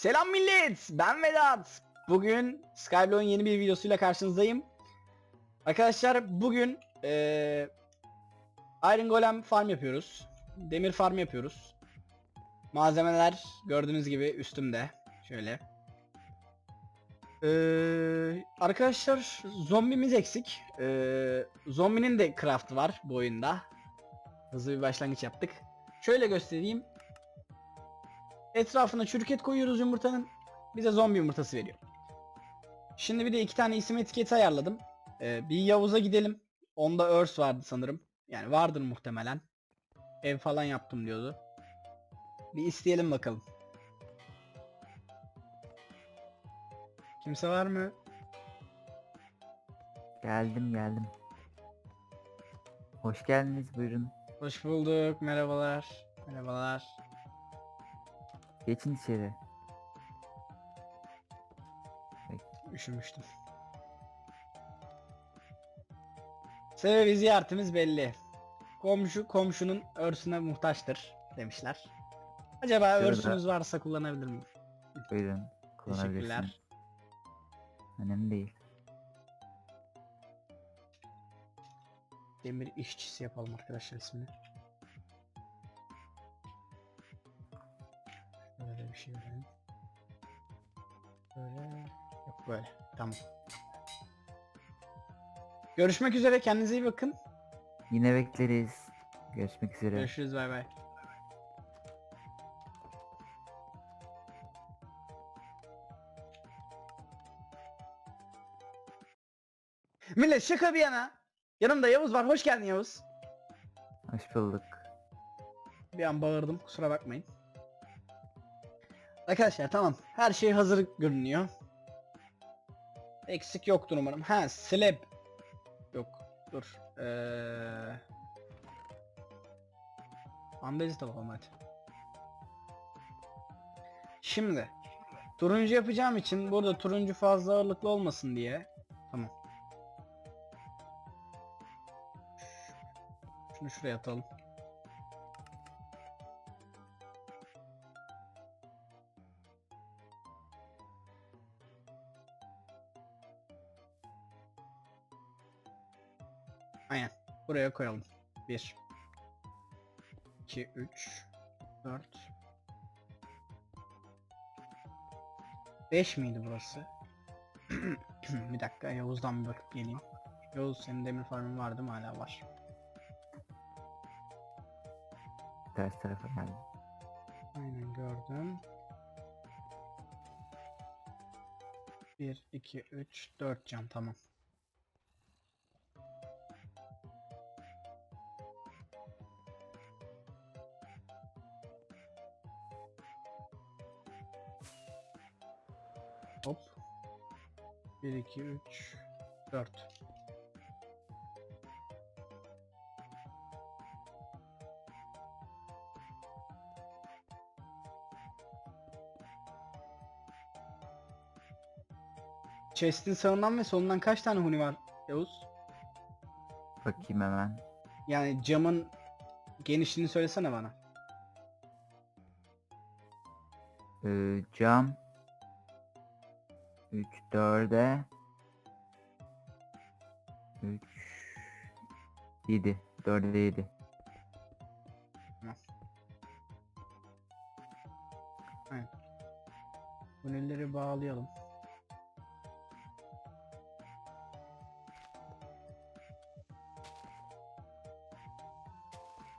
Selam millet, ben Vedat. Bugün Skyblock'un yeni bir videosuyla karşınızdayım. Arkadaşlar bugün eee Iron Golem farm yapıyoruz. Demir farm yapıyoruz. Malzemeler gördüğünüz gibi üstümde. Şöyle. Eee, arkadaşlar zombimiz eksik. Eee, zombinin de craft var bu oyunda. Hızlı bir başlangıç yaptık. Şöyle göstereyim. Etrafına çürük et koyuyoruz yumurtanın. Bize zombi yumurtası veriyor. Şimdi bir de iki tane isim etiketi ayarladım. Ee, bir Yavuz'a gidelim. Onda örs vardı sanırım. Yani vardır muhtemelen. Ev falan yaptım diyordu. Bir isteyelim bakalım. Kimse var mı? Geldim geldim. Hoş geldiniz buyurun. Hoş bulduk. Merhabalar. Merhabalar. Geçin içeri. Üşümüştüm. Sebebi ziyaretimiz belli. Komşu komşunun örsüne muhtaçtır demişler. Acaba Şurada. örsünüz varsa kullanabilir miyim? Buyurun. Kullanabilirsin. Teşekkürler. Önemli değil. Demir işçisi yapalım arkadaşlar ismini. Bir şey verelim. Böyle. Yok böyle. Tamam. Görüşmek üzere. Kendinize iyi bakın. Yine bekleriz. Görüşmek üzere. Görüşürüz. Bay bay. Millet şaka bir yana. Yanımda Yavuz var. Hoş geldin Yavuz. Hoş bulduk. Bir an bağırdım. Kusura bakmayın. Arkadaşlar tamam. Her şey hazır görünüyor. Eksik yoktur umarım. Ha slab. Yok. Dur. Eee... Andezit alalım hadi. Şimdi. Turuncu yapacağım için burada turuncu fazla ağırlıklı olmasın diye. Tamam. Şunu şuraya atalım. Buraya koyalım. 1 2 3 4 5 miydi burası? bir dakika Yavuz'dan bir bakıp geleyim. Yavuz senin demir farmın vardı mı hala var. Ters tarafa geldim. Aynen gördüm. 1 2 3 4 cam tamam. 1 2 3 4 Chest'in sağından ve solundan kaç tane huni var Yavuz? Bakayım hemen. Yani camın genişliğini söylesene bana. Ee, cam. 3 4'e 3 7 4'e 7. Hunileri bağlayalım.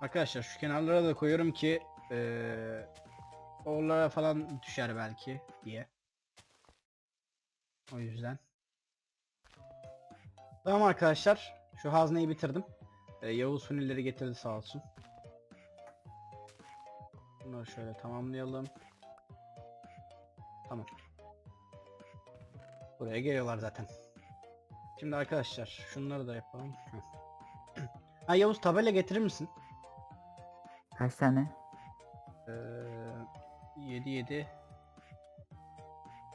Arkadaşlar şu kenarlara da koyuyorum ki eee oralara falan düşer belki diye. O yüzden. Tamam arkadaşlar. Şu hazneyi bitirdim. Ee, Yavuz hunileri getirdi sağ olsun. Bunları şöyle tamamlayalım. Tamam. Buraya geliyorlar zaten. Şimdi arkadaşlar şunları da yapalım. Ha Yavuz tabela getirir misin? Kaç tane? Ee, 7 7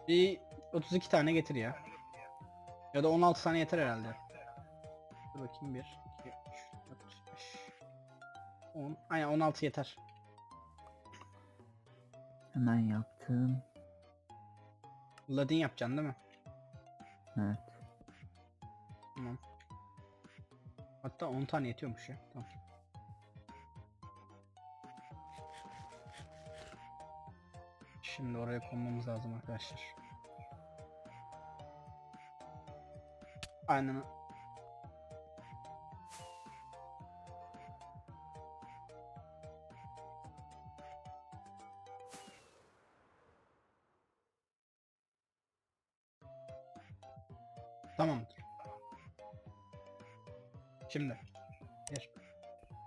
Bir 32 tane getir ya. Ya da 16 tane yeter herhalde. Dur bakayım 1 2 3 4 5 10 Aynen 16 yeter. Hemen yaptım. Ladin yapacaksın değil mi? Evet. Tamam. Hatta 10 tane yetiyormuş ya. Tamam. Şimdi oraya konmamız lazım arkadaşlar. Aynen. Tamamdır. Şimdi 1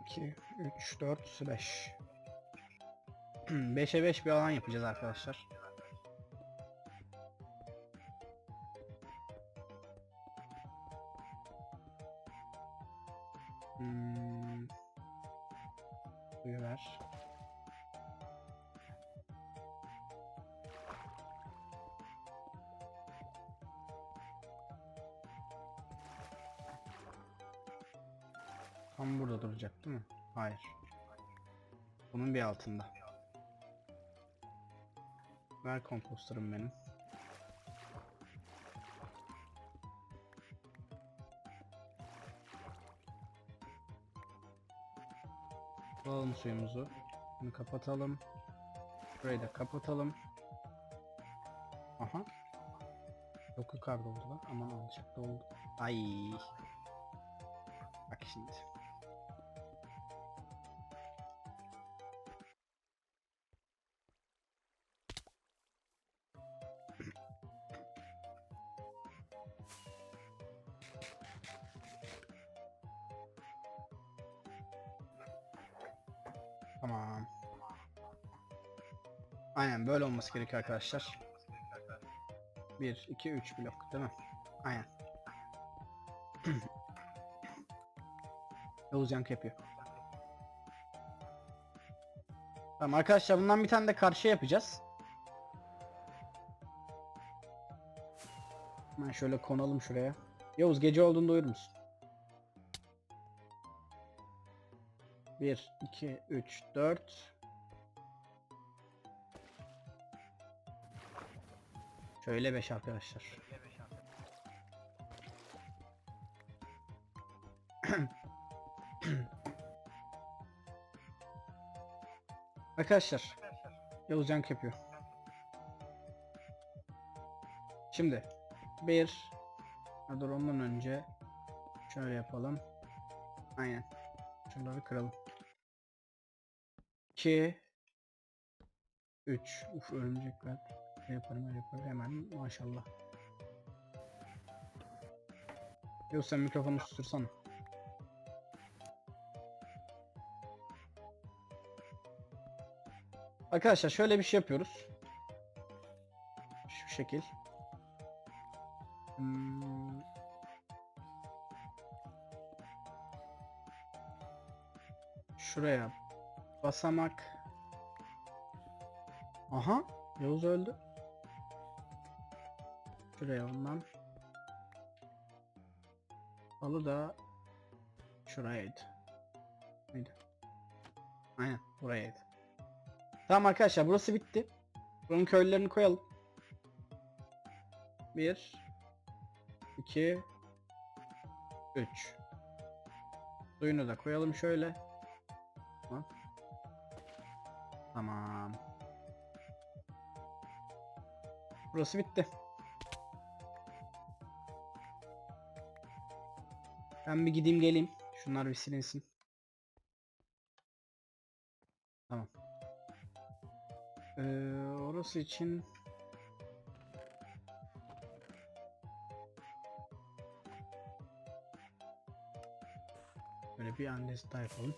2 3 4 5 5'e 5 bir alan yapacağız arkadaşlar. Bunun bir altında. Ver komposterım benim. Alalım suyumuzu. Bunu kapatalım. Burayı da kapatalım. Aha. Çok yukarıda oldu lan. Aman alacak oldu. Ay. Bak şimdi. Tamam. Aynen böyle olması gerekiyor arkadaşlar. 1, 2, 3 blok değil mi? Aynen. Yavuz yankı yapıyor. Tamam arkadaşlar bundan bir tane de karşıya yapacağız. Hemen şöyle konalım şuraya. Yavuz gece olduğunda uyur musun? 1, 2, 3, 4. Şöyle 5 arkadaşlar. Arkadaşlar Yavuz yapıyor. Şimdi bir Ha, dur ondan önce şöyle yapalım. Aynen. Şunları kıralım. 2 3 Uf örümcekler. Ne yaparım öyle yaparım hemen maşallah. Yok sen mikrofonu sustursana. Arkadaşlar şöyle bir şey yapıyoruz. Şu şekil. Hmm. Şuraya basamak. Aha, Yavuz öldü. Şuraya ondan. Alı da şurayaydı. Neydi? Aynen burayaydı. Tamam arkadaşlar burası bitti. Buranın köylülerini koyalım. 1 2 3 Suyunu da koyalım şöyle. Tamam. Burası bitti. Ben bir gideyim geleyim. Şunlar bir silinsin. Tamam. Ee, orası için Böyle bir analiz daha yapalım.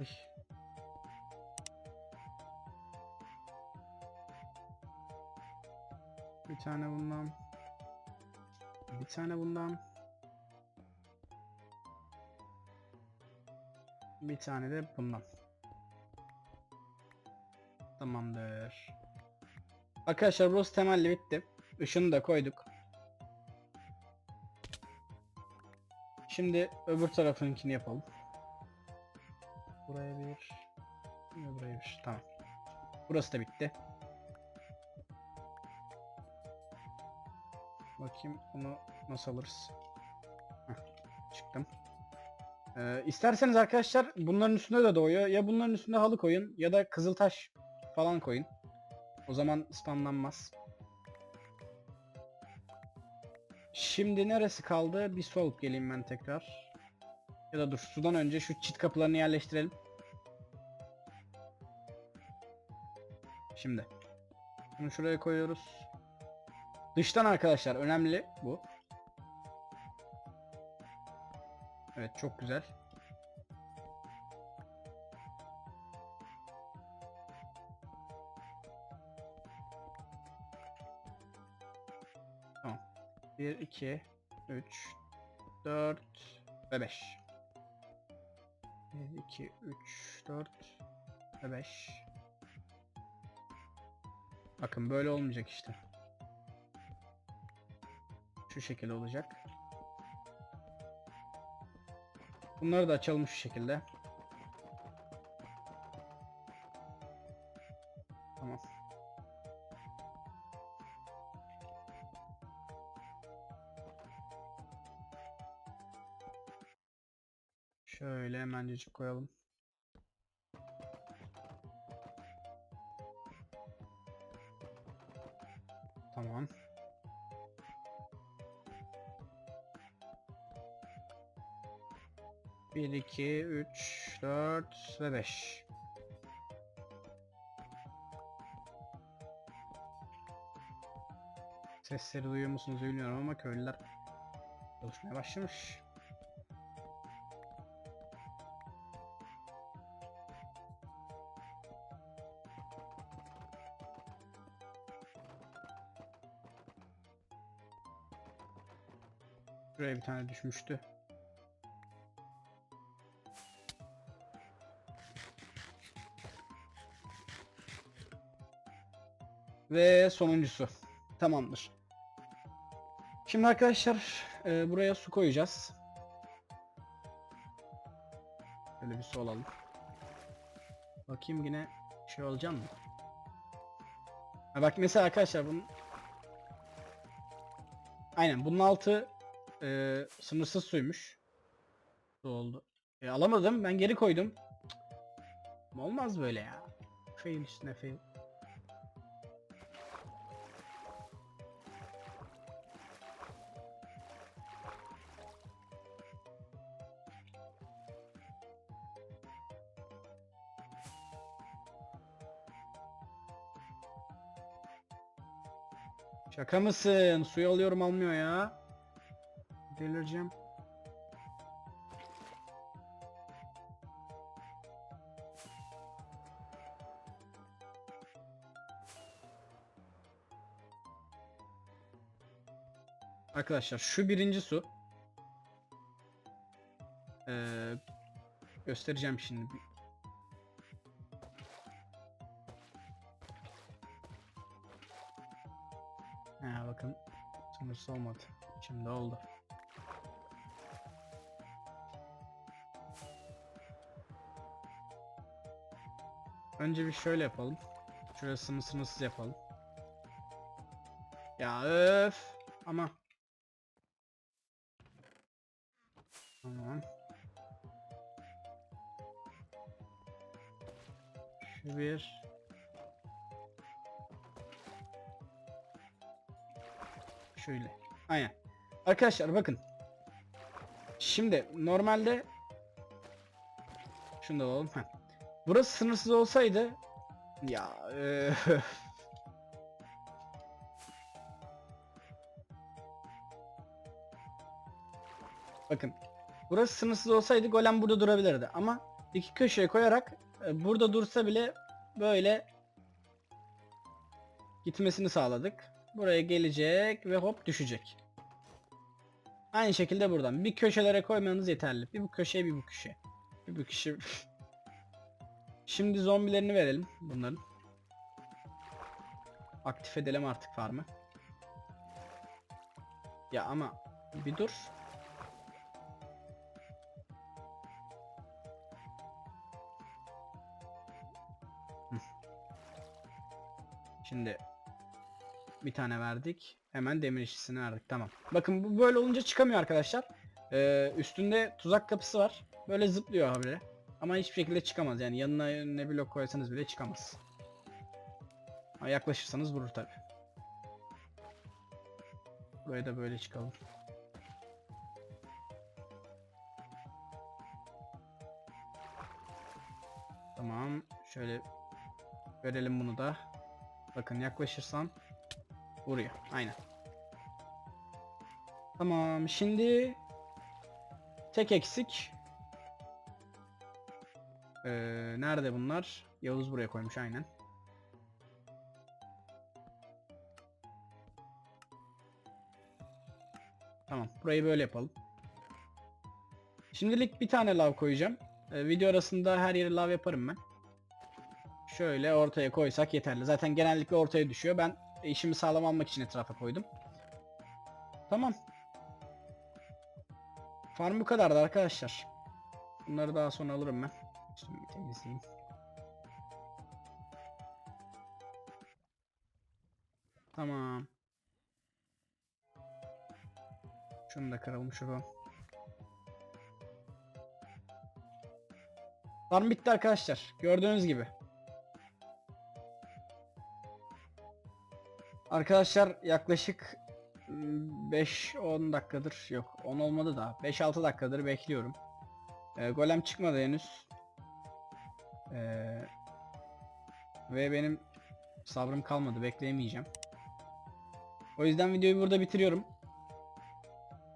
Ay. Bir tane bundan. Bir tane bundan. Bir tane de bundan. Tamamdır. Arkadaşlar burası temelli bitti. Işını da koyduk. Şimdi öbür tarafınkini yapalım. Buraya bir. ve Buraya bir. Tamam. Burası da bitti. Bakayım bunu nasıl alırız. Heh, çıktım. Ee, isterseniz arkadaşlar bunların üstüne de doğuyor. Ya bunların üstüne halı koyun ya da kızıltaş falan koyun. O zaman spamlanmaz. Şimdi neresi kaldı? Bir su alıp geleyim ben tekrar. Ya da dur sudan önce şu çit kapılarını yerleştirelim. Şimdi. Bunu şuraya koyuyoruz. Dıştan arkadaşlar önemli bu. Evet çok güzel. Tamam. 1, 2, 3, 4 ve 5. 1, 2, 3, 4 ve 5. Bakın böyle olmayacak işte. Şu şekilde olacak. Bunları da açalım şu şekilde. Hemencecik koyalım. Tamam. Bir, iki, üç, dört ve beş. Sesleri duyuyor musunuz bilmiyorum ama köylüler çalışmaya başlamış. Bir tane düşmüştü. Ve sonuncusu. Tamamdır. Şimdi arkadaşlar e, buraya su koyacağız. Böyle bir su alalım. Bakayım yine şey olacak mı? Ha bak mesela arkadaşlar bunun Aynen bunun altı e, sınırsız suymuş. Su oldu. E, alamadım ben geri koydum. Olmaz böyle ya. Fail üstüne fail. Şaka mısın? Suyu alıyorum almıyor ya. Delireceğim. Arkadaşlar şu birinci su. Ee, göstereceğim şimdi. Ha bakın sınırsız olmadı. Şimdi oldu. Önce bir şöyle yapalım. Şurasını sınırsız yapalım. Ya öf. Ama. Tamam. Şu bir. Şöyle. Aynen. Arkadaşlar bakın. Şimdi normalde şunu da alalım. Heh. Burası sınırsız olsaydı ya eee, Bakın. Burası sınırsız olsaydı golem burada durabilirdi ama iki köşeye koyarak e, burada dursa bile böyle gitmesini sağladık. Buraya gelecek ve hop düşecek. Aynı şekilde buradan bir köşelere koymanız yeterli. Bir bu köşeye bir bu köşeye. Bir bu köşe. Şimdi zombilerini verelim bunların. Aktif edelim artık farmı. Ya ama bir dur. Şimdi bir tane verdik. Hemen demir işçisini verdik. Tamam. Bakın bu böyle olunca çıkamıyor arkadaşlar. Ee, üstünde tuzak kapısı var. Böyle zıplıyor habire. Ama hiçbir şekilde çıkamaz. Yani yanına ne blok koysanız bile çıkamaz. Ama yaklaşırsanız vurur tabi. Buraya da böyle çıkalım. Tamam. Şöyle verelim bunu da. Bakın yaklaşırsam vuruyor. Aynen. Tamam. Şimdi tek eksik. Ee, nerede bunlar? Yavuz buraya koymuş aynen. Tamam. Burayı böyle yapalım. Şimdilik bir tane lav koyacağım. Ee, video arasında her yere lav yaparım ben. Şöyle ortaya koysak yeterli. Zaten genellikle ortaya düşüyor. Ben işimi sağlam almak için etrafa koydum. Tamam. Farm bu kadardı arkadaşlar. Bunları daha sonra alırım ben. Şimdi temizleyeyim. Tamam. Şunu da kıralım şuradan. Farm bitti arkadaşlar. Gördüğünüz gibi. Arkadaşlar yaklaşık ım, 5-10 dakikadır yok 10 olmadı da 5-6 dakikadır bekliyorum. Ee, golem çıkmadı henüz. Ee, ve benim sabrım kalmadı bekleyemeyeceğim. O yüzden videoyu burada bitiriyorum.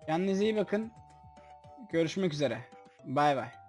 Kendinize iyi bakın. Görüşmek üzere. Bay bay.